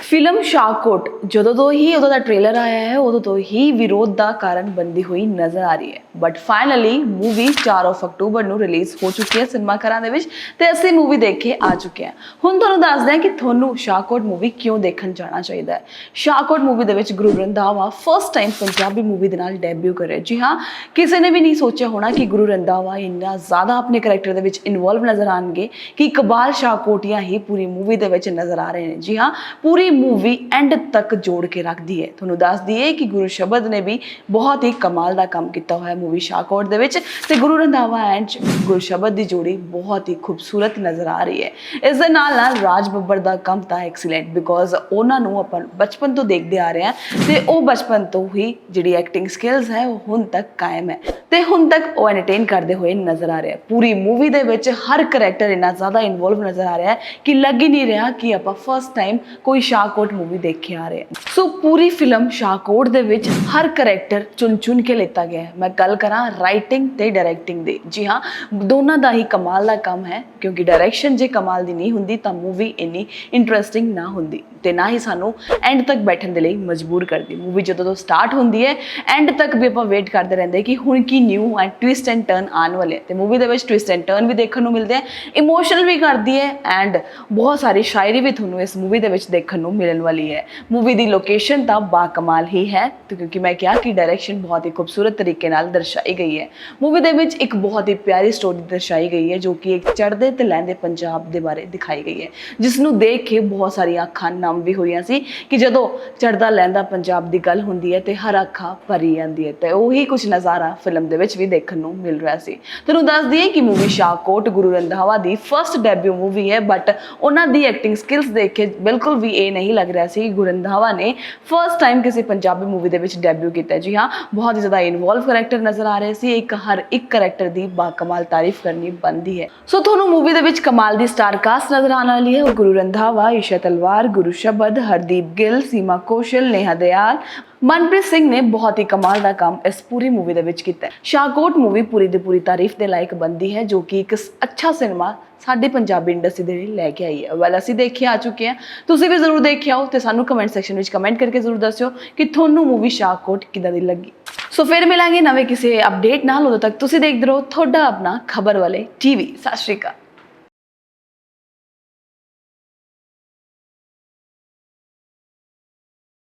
Film Shahkot, ਜਦੋਂ ਤੋਂ ਹੀ ਉਹਦਾ ਟ੍ਰੇਲਰ ਆਇਆ ਹੈ, ਉਦੋਂ ਤੋਂ ਹੀ ਵਿਰੋਧ ਦਾ ਕਾਰਨ ਬੰਦੀ ਹੋਈ ਨਜ਼ਰ ਆ ਰਹੀ ਹੈ। ਬਟ ਫਾਈਨਲੀ ਮੂਵੀ 4 ਆਫ ਅਕਤੂਬਰ ਨੂੰ ਰਿਲੀਜ਼ ਹੋ ਚੁੱਕੀ ਹੈ ਸਿਨੇਮਾ ਘਰਾਂ ਦੇ ਵਿੱਚ ਤੇ ਅਸੀਂ ਮੂਵੀ ਦੇਖ ਕੇ ਆ ਚੁੱਕੇ ਹਾਂ। ਹੁਣ ਤੁਹਾਨੂੰ ਦੱਸਦੇ ਹਾਂ ਕਿ ਤੁਹਾਨੂੰ ਸ਼ਾਹਕੋਟ ਮੂਵੀ ਕਿਉਂ ਦੇਖਣ ਜਾਣਾ ਚਾਹੀਦਾ ਹੈ। ਸ਼ਾਹਕੋਟ ਮੂਵੀ ਦੇ ਵਿੱਚ Guru Randhawa first time Punjabi movie ਦੇ ਨਾਲ ਡੈਬਿਊ ਕਰ ਰਿਹਾ ਜੀ ਹਾਂ, ਕਿਸੇ ਨੇ ਵੀ ਨਹੀਂ ਸੋਚਿਆ ਹੋਣਾ ਕਿ ਗੁਰੂ ਰੰਧਾਵਾ ਇੰਨਾ ਜ਼ਿਆਦਾ ਆਪਣੇ ਕੈਰੈਕਟਰ ਦੇ ਵਿੱਚ ਇਨਵੋਲਵ ਨਜ਼ਰ ਆਣਗੇ ਕਿ ਕਬਾਲ ਸ਼ਾਹਕੋਟੀਆਂ ਹੀ ਪੂਰੀ ਮੂਵੀ ਦੇ ਵਿੱਚ ਨਜ਼ਰ ਆ ਰਹੇ ਨੇ। ਜੀ ਹਾਂ, ਪੂਰੀ ਮੂਵੀ ਐਂਡ ਤੱਕ ਜੋੜ ਕੇ ਰੱਖਦੀ ਹੈ। ਤੁਹਾਨੂੰ ਦੱਸ ਦਈਏ ਕਿ ਗੁਰੂ ਸ਼ਬਦ ਨੇ ਵੀ ਬਹੁਤ ਹੀ ਕਮਾਲ ਦਾ ਕੰਮ ਕੀਤਾ ਹੋਇਆ ਮੂਵੀ ਸ਼ਾਹਕੋਟ ਦੇ ਵਿੱਚ ਤੇ ਗੁਰੂ ਰੰਧਾਵਾ ਐਂਡ ਗੁਰੂ ਦੀ ਜੋੜੀ ਬਹੁਤ ਹੀ ਖੂਬਸੂਰਤ ਨਜ਼ਰ ਆ ਰਹੀ ਹੈ। ਇਸ ਦੇ ਨਾਲ ਨਾਲ ਰਾਜ ਬੱਬਰ ਦਾ ਕੰਮ ਤਾਂ ਐਕਸੀਲੈਂਟ ਬਿਕੋਜ਼ ਉਹਨਾਂ ਨੂੰ ਆਪਾਂ ਬਚਪਨ ਤੋਂ ਦੇਖਦੇ ਆ ਰਹੇ ਹਾਂ ਤੇ ਉਹ ਬਚਪਨ ਤੋਂ ਹੀ ਜਿਹੜੀ ਐਕਟਿੰਗ ਸਕਿੱਲਸ ਹੈ ਉਹ ਹੁਣ ਤੱਕ ਕਾਇਮ ਹੈ ਤੇ ਹੁਣ ਤੱਕ ਉਹ ਐਂਟਰਟੇਨ ਕਰਦੇ ਹੋਏ ਨਜ਼ਰ ਆ ਰਿਹਾ ਪੂਰੀ ਮੂਵੀ ਦੇ ਵਿੱਚ ਹਰ ਕਰੈਕਟਰ ਇੰਨਾ ਜ਼ਿਆਦਾ ਇਨਵੋਲਵ ਨਜ਼ਰ ਆ ਰਿਹਾ ਹੈ ਕਿ ਲੱਗ ਹੀ ਨਹੀਂ ਰਿਹਾ ਕਿ ਆਪਾਂ ਫਸਟ ਟਾਈਮ ਕੋਈ ਸ਼ਾਹਕੋਟ ਮੂਵੀ ਦੇਖ ਆ ਰਹੇ ਸੋ ਪੂਰੀ ਫਿਲਮ ਸ਼ਾਹਕੋਟ ਦੇ ਵਿੱਚ ਹਰ ਕਰੈਕਟਰ ਚੁਣ ਚੁਣ ਕੇ ਲਿੱਤਾ ਗਿਆ ਹੈ। ਮੈਂ ਗੱਲ ਕਰਾਂ ਰਾਈਟਿੰਗ ਤੇ ਡਾਇਰੈਕਟਿੰਗ ਦੀ। ਜੀ ਹਾਂ, ਦੋਨਾਂ ਦਾ ਹੀ ਕਮਾਲ ਦਾ ਕੰਮ ਹੈ, ਕਿਉਂਕਿ ਡਾਇਰੈਕਸ਼ਨ ਜੇ ਕਮਾਲ ਦੀ ਨਹੀਂ ਹੁੰਦੀ, ਤਾਂ ਮੂਵੀ ਇੰਨੀ ਇੰਟਰਸਟਿੰਗ ਨਾ ਹੁੰਦੀ ਤੇ ਨਾ ਹੀ ਸਾਨੂੰ ਐਂਡ ਤੱਕ ਬੈਠਣ ਦੇ ਲਈ ਮਜਬੂਰ ਕਰਦੀ। ਮੂਵੀ ਜਦੋਂ ਤੋਂ ਸਟਾਰਟ ਹੁੰਦੀ ਹੈ ਐਂਡ ਤੱਕ ਵੀ ਆਪਾਂ ਵੇਟ ਕਰਦੇ ਰਹਿੰਦੇ ਕਿ ਹੁਣ ਕੀ new and twist and turn ਆਉਣ ਵਾਲੇ ਹੈ। ਤੇ ਮੂਵੀ ਦੇ ਵਿੱਚ ਟਵਿਸਟ ਐਂਡ ਟਰਨ ਵੀ ਦੇਖਣ ਨੂੰ ਮਿਲਦੇ ਹੈ ਇਮੋਸ਼ਨਲ ਵੀ ਕਰਦੀ ਹੈ ਐਂਡ ਬਹੁਤ ਸਾਰੀ ਸ਼ਾਇਰੀ ਵੀ ਤੁਹਾਨੂੰ ਇਸ ਮੂਵੀ ਦੇ ਵਿੱਚ ਦੇਖਣ ਨੂੰ ਮਿਲਣ ਵਾਲੀ ਹੈ। ਮੂਵੀ ਦੀ ਲੋਕੇਸ਼ਨ ਤਾਂ ਬਾ ਕਮਾਲ ਹੀ ਹੈ, ਤੇ ਕਿਉਂਕਿ ਮੈਂ ਕਿਹਾ ਕਿ ਡਾਇਰੈਕਸ਼ਨ ਬਹੁਤ ਹੀ ਖੂਬਸੂਰਤ ਤਰੀਕੇ ਨਾਲ ਦਰਸ਼ ਦਰਸਾਈ ਗਈ ਹੈ। ਮੂਵੀ ਦੇ ਵਿੱਚ ਇੱਕ ਬਹੁਤ ਹੀ ਪਿਆਰੀ ਸਟੋਰੀ ਦਰਸਾਈ ਗਈ ਹੈ, ਜੋ ਕਿ ਇੱਕ ਚੜ੍ਹਦੇ ਤੇ ਲਹਿੰਦੇ ਪੰਜਾਬ ਦੇ ਬਾਰੇ ਦਿਖਾਈ ਗਈ ਹੈ। ਜਿਸ ਨੂੰ ਦੇਖ ਕੇ ਬਹੁਤ ਸਾਰੀਆਂ ਅੱਖਾਂ ਨਮ ਵੀ ਹੋਈਆਂ ਸੀ ਕਿ ਜਦੋਂ ਚੜ੍ਹਦਾ ਲਹਿੰਦਾ ਪੰਜਾਬ ਦੀ ਗੱਲ ਹੁੰਦੀ ਹੈ ਤੇ ਹਰ ਅੱਖਾਂ ਭਰੀ ਜਾਂਦੀ ਹੈ ਤੇ ਉਹੀ ਕੁਝ ਨਜ਼ਾਰਾ ਫਿਲਮ ਦੇ ਵਿੱਚ ਵੀ ਦੇਖਣ ਨੂੰ ਮਿਲ ਰਿਹਾ ਸੀ। ਤੁਹਾਨੂੰ ਦੱਸ ਦਈਏ ਕਿ ਮੂਵੀ ਸ਼ਾਹਕੋਟ ਗੁਰੂ ਰੰਧਾਵਾ ਦੀ ਫਰਸਟ ਡੈਬਿਊ ਮੂਵੀ ਹੈ ਬਟ ਉਹਨਾਂ ਦੀ ਐਕਟਿੰਗ ਸਕਿੱਲਸ ਦੇਖ ਕੇ ਬਿਲਕੁਲ ਵੀ ਇਹ ਨਹੀਂ ਲੱਗ ਰਿਹਾ ਸੀ ਗੁਰੂ ਰੰਧਾਵਾ ਨੇ ਫਰਸਟ ਟਾਈਮ ਕਿਸੇ ਪੰਜਾਬੀ ਮੂਵੀ ਦੇ ਵਿੱਚ ਡੈਬਿਊ ਕੀਤਾ ਜੀ ਹਾਂ, ਬਹੁਤ ਹੀ ਜ਼ਿਆਦਾ ਇਨਵੋਲਵ ਕਰੈਕਟਰ ਨਜ਼ਰ ਆ ਰਹੇ ਸੀ, ਇੱਕ ਹਰ ਇੱਕ ਕਰੈਕਟਰ ਦੀ ਬਾਕਮਾਲ ਤਾਰੀਫ ਕਰਨੀ ਬਣਦੀ ਹੈ। ਸੋ ਤੁਹਾਨੂੰ ਮੂਵੀ ਦੇ ਵਿੱਚ ਕਮਾਲ ਦੀ ਸਟਾਰ ਕਾਸਟ ਨਜ਼ਰ ਆਉਣ ਵਾਲੀ ਹੈ। ਉਹ ਗੁਰੂ ਰੰਧਾਵਾ, ਈਸ਼ਾ ਤਲਵਾਰ, ਗੁਰੂ ਸ਼ਬਦ, ਹਰਦੀਪ ਗਿੱਲ, ਸੀਮਾ ਕੌਸ਼ਲ, ਨੇਹਾ ਦਿਆਲ ਮਨਪ੍ਰੀਤ ਸਿੰਘ ਨੇ ਬਹੁਤ ਹੀ ਕਮਾਲ ਦਾ ਕੰਮ ਇਸ ਪੂਰੀ ਮੂਵੀ ਦੇ ਵਿੱਚ ਕੀਤਾ ਹੈ। ਸ਼ਾਹਕੋਟ ਮੂਵੀ ਪੂਰੀ ਦੀ ਪੂਰੀ ਤਾਰੀਫ ਦੇ ਲਾਇਕ ਬੰਦੀ ਹੈ, ਜੋ ਕਿ ਇੱਕ ਅੱਛਾ ਸਿਨੇਮਾ ਸਾਡੇ ਪੰਜਾਬੀ ਇੰਡਸਟਰੀ ਦੇ ਲਈ ਲੈ ਕੇ ਆਈ ਹੈ। ਵੈਲ ਅਸੀਂ ਦੇਖ ਆ ਚੁੱਕੇ ਹਾਂ। ਤੁਸੀਂ ਵੀ ਜ਼ਰੂਰ ਦੇਖਿਆ ਹੋ ਤੇ ਸਾਨੂੰ ਕਮੈਂਟ ਸੈਕਸ਼ਨ ਵਿੱਚ ਕਮੈਂਟ ਕਰਕੇ ਜ਼ਰੂਰ ਦੱਸਿਓ ਕਿ ਤੁਹਾਨੂੰ ਮੂਵੀ ਸ਼ਾਹਕੋਟ ਕਿੱਦਾਂ ਦੀ ਲੱਗੀ। ਸੋ ਫਿਰ ਮਿਲਾਂਗੇ ਨਵੇਂ ਕਿਸੇ ਅਪਡੇਟ ਨਾਲ। ਉਦੋਂ ਤੱਕ ਤੁਸੀਂ ਦੇਖਦੇ ਰਹੋ ਤੁਹਾਡਾ ਆਪਣਾ ਖਬਰ ਵਾਲੇ ਟੀਵੀ ਸਤਿ ਸ਼੍ਰੀ ਅਕਾਲ।